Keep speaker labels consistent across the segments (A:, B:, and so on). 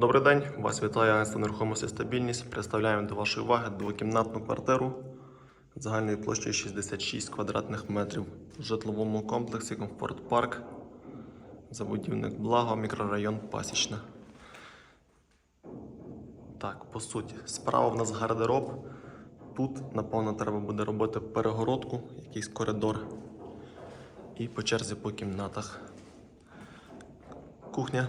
A: Добрий день, вас вітає агентство нерухомості стабільність. Представляємо до вашої уваги двокімнатну квартиру загальною площею 66 квадратних метрів в житловому комплексі Комфорт Парк, забудівник Благо, мікрорайон Пасічна. Так, по суті, справа в нас гардероб. Тут, напевно, треба буде робити перегородку, якийсь коридор. І по черзі по кімнатах. Кухня.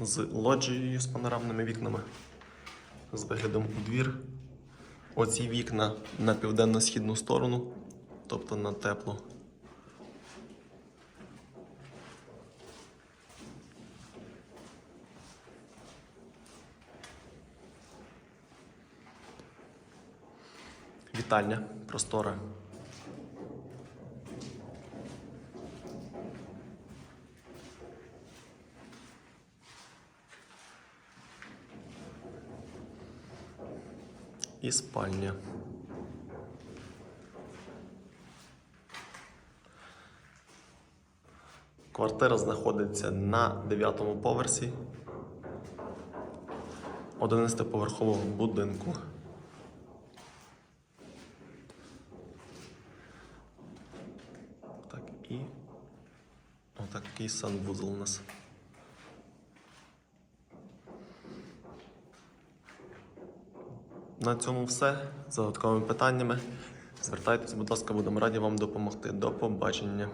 A: З лоджією з панорамними вікнами, з виглядом у двір. Оці вікна на південно-східну сторону, тобто на тепло. Вітальня простора. І спальня. Квартира знаходиться на 9 поверсі 11-поверхового будинку. Так, і отакий санвузол у нас. На цьому все. За додатковими питаннями звертайтесь, будь ласка, будемо раді вам допомогти. До побачення.